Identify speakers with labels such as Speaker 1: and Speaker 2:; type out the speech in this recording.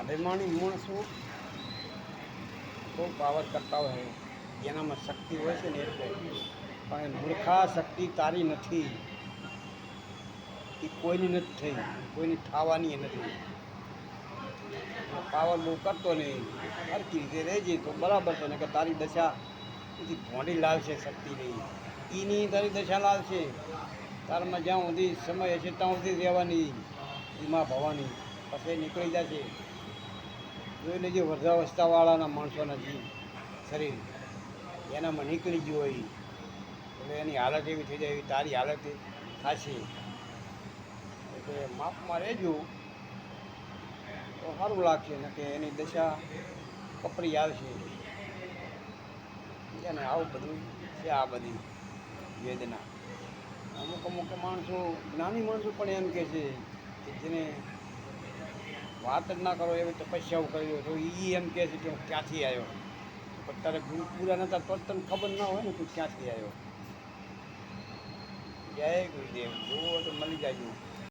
Speaker 1: અભિમાની માણસો બહુ પાવર કરતા હોય જેનામાં શક્તિ હોય છે ને એટલે. પણ મૂર્ખા શક્તિ તારી નથી. એ કોઈની નથી થઈ. કોઈની થવાની નથી. પાવર બહુ કરતો નહીં. હરકી રીતે રહેજે તો બરાબર છે. ને કે તારી દશા એથી ભોંડી લાવશે શક્તિ નહીં એની તારી દશા લાવશે. તારમાં જ્યાં સુધી સમય હશે ત્યાં સુધી રહેવાની. એમાં ભવાની. પછી નીકળી જશે. જોઈ લેજો વૃદ્ધાવસ્થાવાળાના માણસોના જીવ, શરીર. એનામાં નીકળી ગયું હોય. એટલે એની હાલત એવી થઈ જાય, એવી તારી હાલત થશે. એટલે માપમાં રહેજો. તો સારું લાગશે, ને કે એની દશા કપરી આવશે. એને આવું બધું છે આ બધી વેદના. અમુક અમુક માણસો, જ્ઞાની માણસો પણ એમ કહે છે કે જેને વાત જ ના કરો, એવી તપસ્યાઓ કરી તો એ એમ કહે છે કે હું ક્યાંથી આવ્યો? પણ તારે ગુરુ પૂરા નતા, તો તને ખબર ના હોય ને તું ક્યાંથી આવ્યો. જય ગુરુદેવ. જુઓ તો મળી જાય